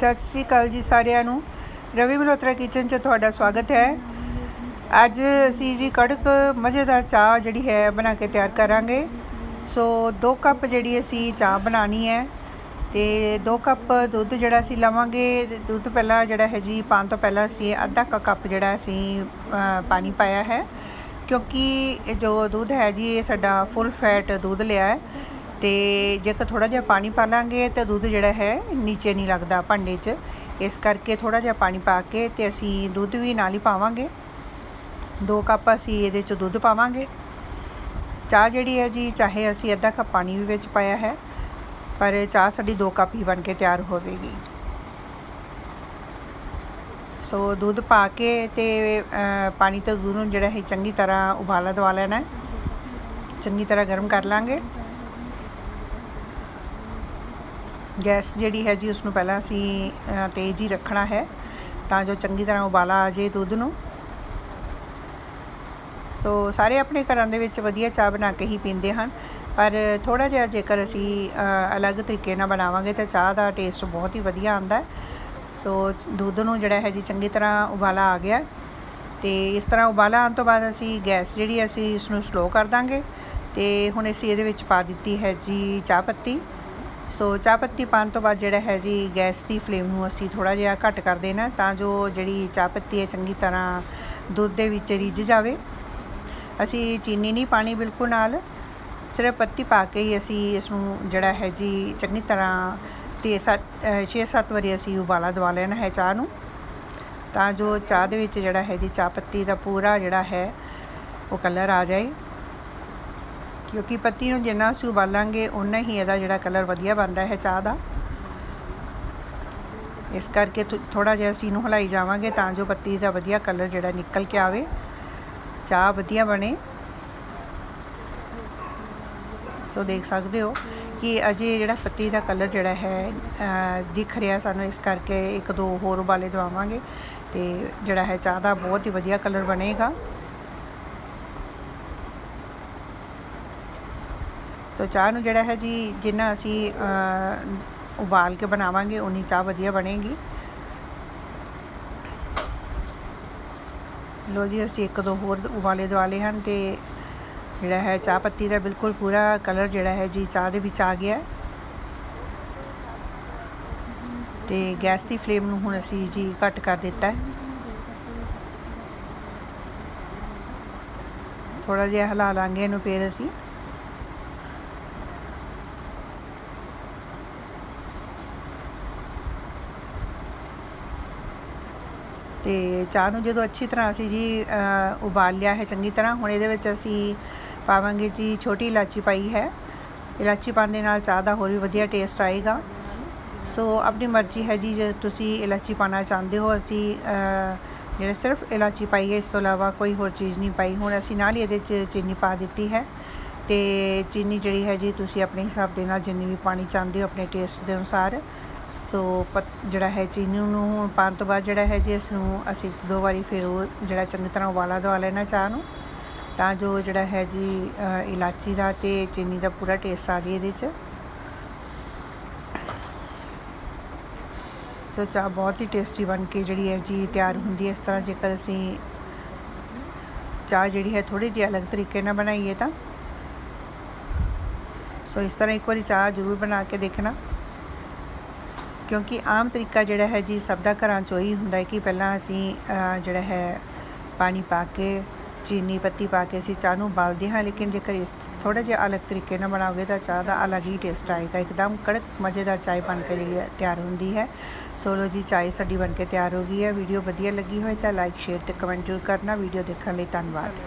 ਸਤਿ ਸ਼੍ਰੀ ਅਕਾਲ ਜੀ ਸਾਰਿਆਂ ਨੂੰ। ਰਵੀ ਮਲਹੋਤਰਾ ਕਿਚਨ 'ਚ ਤੁਹਾਡਾ ਸਵਾਗਤ ਹੈ। ਅੱਜ ਅਸੀਂ ਜੀ ਕੜਕ ਮਜ਼ੇਦਾਰ ਚਾਹ ਜਿਹੜੀ ਹੈ ਬਣਾ ਕੇ ਤਿਆਰ ਕਰਾਂਗੇ। ਸੋ 2 ਕੱਪ ਜਿਹੜੀ ਅਸੀਂ ਚਾਹ ਬਣਾਣੀ ਹੈ ਤੇ 2 ਕੱਪ ਦੁੱਧ ਜਿਹੜਾ ਅਸੀਂ ਲਵਾਂਗੇ। ਦੁੱਧ ਪਹਿਲਾਂ ਜਿਹੜਾ ਹੈ ਜੀ ਪਾਣ ਤੋਂ ਪਹਿਲਾਂ ਅਸੀਂ ਅੱਧਾ ਕੁ ਕੱਪ ਜਿਹੜਾ ਅਸੀਂ ਪਾਣੀ ਪਾਇਆ ਹੈ। ਕਿਉਂਕਿ ਇਹ ਜੋ ਦੁੱਧ ਹੈ ਜੀ, ਇਹ ਸਾਡਾ ਫੁੱਲ ਫੈਟ ਦੁੱਧ ਲਿਆ ਹੈ। ਤੇ ਜੇਕਰ ਥੋੜਾ ਜਿਹਾ ਪਾਣੀ ਪਾ ਲਾਂਗੇ ਤਾਂ ਦੁੱਧ ਜਿਹੜਾ ਹੈ ਨੀਚੇ ਨਹੀਂ ਲੱਗਦਾ ਭਾਂਡੇ 'ਚ। ਇਸ ਕਰਕੇ ਥੋੜਾ ਜਿਹਾ ਪਾਣੀ ਪਾ ਕੇ ਤੇ ਅਸੀਂ ਦੁੱਧ ਵੀ ਨਾਲ ਹੀ ਪਾਵਾਂਗੇ। 2 ਕੱਪ ਅਸੀਂ ਇਹਦੇ 'ਚ ਦੁੱਧ ਪਾਵਾਂਗੇ। ਚਾਹ ਜਿਹੜੀ ਹੈ ਜੀ, ਚਾਹੇ ਅਸੀਂ ਅੱਧਾ ਕੱਪ ਪਾਣੀ ਵੀ ਵਿੱਚ ਪਾਇਆ ਹੈ, ਪਰ ਚਾਹ ਸਾਡੀ 2 ਕੱਪ ਹੀ ਬਣ ਕੇ ਤਿਆਰ ਹੋਵੇਗੀ। ਸੋ ਦੁੱਧ ਪਾ ਕੇ ਤੇ ਪਾਣੀ ਤੇ ਦੁੱਧ ਨੂੰ ਜਿਹੜਾ ਹੈ ਚੰਗੀ ਤਰ੍ਹਾਂ ਉਬਾਲਾ ਦਵਾ ਲੈਣਾ ਚੰਗੀ ਤਰ੍ਹਾਂ ਗਰਮ ਕਰ ਲਾਂਗੇ। ਗੈਸ ਜਿਹੜੀ ਹੈ ਜੀ ਉਸ ਨੂੰ ਪਹਿਲਾਂ ਅਸੀਂ ਤੇਜ਼ ਹੀ ਰੱਖਣਾ ਹੈ ਤਾਂ ਜੋ ਚੰਗੀ ਤਰ੍ਹਾਂ ਉਬਾਲਾ ਆ ਜੇ ਦੁੱਧ ਨੂੰ। ਸੋ ਸਾਰੇ ਆਪਣੇ ਘਰਾਂ ਦੇ ਵਿੱਚ ਵਧੀਆ ਚਾਹ ਬਣਾ ਕੇ ਹੀ ਪੀਂਦੇ ਹਨ। ਪਰ ਥੋੜਾ ਜਿਹਾ ਜੇਕਰ ਅਸੀਂ ਅਲੱਗ ਤਰੀਕੇ ਨਾਲ ਬਣਾਵਾਂਗੇ ਤਾਂ ਚਾਹ ਦਾ ਟੇਸਟ ਬਹੁਤ ਹੀ ਵਧੀਆ ਆਉਂਦਾ ਹੈ। ਸੋ ਦੁੱਧ ਨੂੰ ਜਿਹੜਾ ਹੈ ਜੀ, ਚੰਗੀ ਤਰ੍ਹਾਂ ਉਬਾਲਾ ਆ ਗਿਆ ਤੇ ਇਸ ਤਰ੍ਹਾਂ ਉਬਾਲਾ ਆਉਣ ਤੋਂ ਬਾਅਦ ਅਸੀਂ ਗੈਸ ਜਿਹੜੀ ਅਸੀਂ ਇਸ ਨੂੰ ਸਲੋ ਕਰ ਦਾਂਗੇ ਤੇ ਹੁਣ ਅਸੀਂ ਇਹਦੇ ਵਿੱਚ ਪਾ ਦਿੱਤੀ ਹੈ ਜੀ ਚਾਹ ਪੱਤੀ। ਸੋ ਚਾਹ ਪੱਤੀ ਪਾਉਣ ਤੋਂ ਬਾਅਦ ਜਿਹੜਾ ਹੈ ਜੀ, ਗੈਸ ਦੀ ਫਲੇਮ ਨੂੰ ਅਸੀਂ ਥੋੜਾ ਜਿਹਾ ਘੱਟ ਕਰ ਦੇਣਾ ਤਾਂ ਜੋ ਜਿਹੜੀ ਚਾਹ ਪੱਤੀ ਹੈ ਚੰਗੀ ਤਰ੍ਹਾਂ ਦੁੱਧ ਦੇ ਵਿੱਚ ਰਿੱਝ ਜਾਵੇ। ਅਸੀਂ ਚੀਨੀ ਨਹੀਂ ਪਾਣੀ ਬਿਲਕੁਲ ਨਾਲ, ਸਿਰਫ ਪੱਤੀ ਪਾ ਕੇ ਹੀ ਅਸੀਂ ਇਸ ਨੂੰ ਜਿਹੜਾ ਹੈ ਜੀ, ਚੰਗੀ ਤਰ੍ਹਾਂ ਤੇ 7 6-7 ਵਾਰੀ ਅਸੀਂ ਉਬਾਲਾ ਦਵਾ ਲੈਣਾ ਹੈ ਚਾਹ ਨੂੰ। ਤਾਂ ਜੋ ਚਾਹ ਦੇ ਵਿੱਚ ਜਿਹੜਾ ਹੈ ਜੀ, ਚਾਹ ਪੱਤੀ ਦਾ ਪੂਰਾ ਜਿਹੜਾ ਹੈ, ਉਹ ਕਲਰ ਆ ਜਾਏ। ਕਿਉਂਕਿ ਪੱਤੀ ਨੂੰ ਜਿੰਨਾ ਅਸੀਂ ਉਬਾਲਾਂਗੇ ਉਨਾ ਹੀ ਇਹਦਾ ਜਿਹੜਾ ਕਲਰ ਵਧੀਆ ਬਣਦਾ ਹੈ ਚਾਹ ਦਾ। ਇਸ ਕਰਕੇ ਥੋੜਾ ਜਿਹਾ ਅਸੀਂ ਇਹਨੂੰ ਹਲਾਈ ਜਾਵਾਂਗੇ ਤਾਂ ਜੋ ਪੱਤੀ ਦਾ ਵਧੀਆ ਕਲਰ ਜਿਹੜਾ ਨਿਕਲ ਕੇ ਆਵੇ। ਚਾਹ ਵਧੀਆ ਬਣੇ। ਸੋ ਦੇਖ ਸਕਦੇ ਹੋ ਕਿ ਅਜੇ ਜਿਹੜਾ ਪੱਤੀ ਦਾ ਕਲਰ ਜਿਹੜਾ ਹੈ ਦਿਖ ਰਿਹਾ ਸਾਨੂੰ, ਇਸ ਕਰਕੇ ਇੱਕ ਦੋ ਹੋਰ ਉਬਾਲੇ ਦਵਾਵਾਂਗੇ ਤੇ ਜਿਹੜਾ ਹੈ ਚਾਹ ਦਾ ਬਹੁਤ ਹੀ ਵਧੀਆ ਕਲਰ ਬਣੇਗਾ। ਸੋ ਚਾਹ ਨੂੰ ਜਿਹੜਾ ਹੈ ਜੀ, ਜਿੰਨਾ ਅਸੀਂ ਉਬਾਲ ਕੇ ਬਣਾਵਾਂਗੇ ਉਨੀ ਚਾਹ ਵਧੀਆ ਬਣੇਗੀ। ਲੋ ਜੀ, ਅਸੀਂ ਇੱਕ ਦੋ ਹੋਰ ਉਬਾਲੇ ਦਵਾਲੇ ਹਨ ਤੇ ਜਿਹੜਾ ਹੈ ਚਾਹ ਪੱਤੀ ਦਾ ਬਿਲਕੁਲ ਪੂਰਾ ਕਲਰ ਜਿਹੜਾ ਹੈ ਜੀ, ਚਾਹ ਦੇ ਵਿੱਚ ਆ ਗਿਆ। ਹੈ ਤੇ ਗੈਸ ਦੀ ਫਲੇਮ ਨੂੰ ਹੁਣ ਅਸੀਂ ਜੀ ਘੱਟ ਕਰ ਦਿੱਤਾ ਹੈ। ਥੋੜਾ ਜਿਹਾ ਹਿਲਾ ਲਾਂਗੇ ਇਹਨੂੰ ਫਿਰ ਅਸੀਂ। ਤੇ ਚਾਹ ਨੂੰ ਜਦੋਂ ਅੱਛੀ ਤਰ੍ਹਾਂ ਅਸੀਂ ਜੀ ਉਬਾਲ ਲਿਆ ਹੈ ਚੰਗੀ ਤਰ੍ਹਾਂ, ਹੁਣ ਇਹਦੇ ਵਿੱਚ ਅਸੀਂ ਪਾਵਾਂਗੇ ਜੀ ਛੋਟੀ ਇਲਾਚੀ ਪਾਈ ਹੈ। ਇਲਾਚੀ ਪਾਉਣ ਦੇ ਨਾਲ ਚਾਹ ਦਾ ਹੋਰ ਵੀ ਵਧੀਆ ਟੇਸਟ ਆਏਗਾ। ਸੋ ਆਪਣੀ ਮਰਜ਼ੀ ਹੈ ਜੀ, ਜੇ ਤੁਸੀਂ ਇਲਾਚੀ ਪਾਣਾ ਚਾਹੁੰਦੇ ਹੋ, ਅਸੀਂ ਜਿਹੜਾ ਸਿਰਫ ਇਲਾਚੀ ਪਾਈ ਹੈ, ਇਸ ਤੋਂ ਇਲਾਵਾ ਕੋਈ ਹੋਰ ਚੀਜ਼ ਨਹੀਂ ਪਾਈ। ਹੁਣ ਅਸੀਂ ਨਾਲ ਹੀ ਇਹਦੇ 'ਚ ਚੀਨੀ ਪਾ ਦਿੱਤੀ ਹੈ ਤੇ ਚੀਨੀ ਜਿਹੜੀ ਹੈ ਜੀ, ਤੁਸੀਂ ਆਪਣੇ ਹਿਸਾਬ ਦੇ ਨਾਲ ਜਿੰਨੀ ਵੀ ਪਾਣੀ ਚਾਹੁੰਦੇ ਹੋ, ਆਪਣੇ ਟੇਸਟ ਦੇ ਅਨੁਸਾਰ ਸੋ ਪਤ- ਜਿਹੜਾ ਹੈ ਚੀਨੀ ਨੂੰ ਪਾਉਣ ਤੋਂ ਬਾਅਦ ਜਿਹੜਾ ਹੈ ਜੀ ਇਸ ਨੂੰ ਅਸੀਂ ਦੋ ਵਾਰੀ ਫਿਰ ਉਹ ਜਿਹੜਾ ਚੰਗੀ ਤਰ੍ਹਾਂ ਉਬਾਲਾ ਦਵਾ ਲੈਣਾ ਚਾਹ ਨੂੰ। ਤਾਂ ਜੋ ਜਿਹੜਾ ਹੈ ਜੀ ਅ, ਇਲਾਚੀ ਦਾ ਤੇ ਚੀਨੀ ਦਾ ਪੂਰਾ ਟੇਸਟ ਆ ਜਾਏ ਇਹਦੇ 'ਚ। ਸੋ ਚਾਹ ਬਹੁਤ ਹੀ ਟੇਸਟੀ ਬਣ ਕੇ ਜਿਹੜੀ ਹੈ ਜੀ ਤਿਆਰ ਹੁੰਦੀ ਹੈ ਇਸ ਤਰ੍ਹਾਂ ਜੇਕਰ ਅਸੀਂ ਚਾਹ ਜਿਹੜੀ ਹੈ ਥੋੜੀ ਜਿਹੀ ਅਲੱਗ ਤਰੀਕੇ ਨਾਲ ਬਣਾਈਏ ਤਾਂ। ਸੋ ਇਸ ਤਰ੍ਹਾਂ ਇੱਕ ਵਾਰੀ ਚਾਹ ਜ਼ਰੂਰ ਬਣਾ ਕੇ ਦੇਖਣਾ। ਕਿਉਂਕਿ ਆਮ ਤਰੀਕਾ ਜਿਹੜਾ ਹੈ ਜੀ ਸਭ ਦਾ ਘਰਾਂ 'ਚੋਂ ਹੀ ਹੁੰਦਾ ਹੈ ਕਿ ਪਹਿਲਾਂ ਅਸੀਂ ਜਿਹੜਾ ਹੈ ਪਾਣੀ ਪਾ ਕੇ, ਚੀਨੀ ਪੱਤੀ ਪਾ ਕੇ ਅਸੀਂ ਚਾਹ ਨੂੰ ਉਬਾਲਦੇ ਹਾਂ, ਲੇਕਿਨ ਜੇਕਰ ਇਸ ਥੋੜਾ ਜਿਹਾ ਅਲੱਗ ਤਰੀਕੇ ਨਾਲ ਬਣਾਓਗੇ ਤਾਂ ਚਾਹ ਦਾ ਅਲੱਗ ਹੀ ਟੇਸਟ ਆਏਗਾ। ਇੱਕਦਮ ਕੜਕ, ਮਜ਼ੇਦਾਰ ਚਾਹ ਬਣ ਕੇ ਤਿਆਰ ਹੁੰਦੀ ਹੈ। ਸੋ ਲੋ ਜੀ, ਚਾਹ ਸਾਡੀ ਬਣ ਕੇ ਤਿਆਰ ਹੋ ਗਈ ਹੈ। ਵੀਡੀਓ ਵਧੀਆ ਲੱਗੀ ਹੋਏ ਤਾਂ ਲਾਈਕ ਸ਼ੇਅਰ ਤੇ ਕਮੈਂਟ ਜ਼ਰੂਰ ਕਰਨਾ। ਵੀਡੀਓ ਦੇਖਣ ਲਈ ਧੰਨਵਾਦ।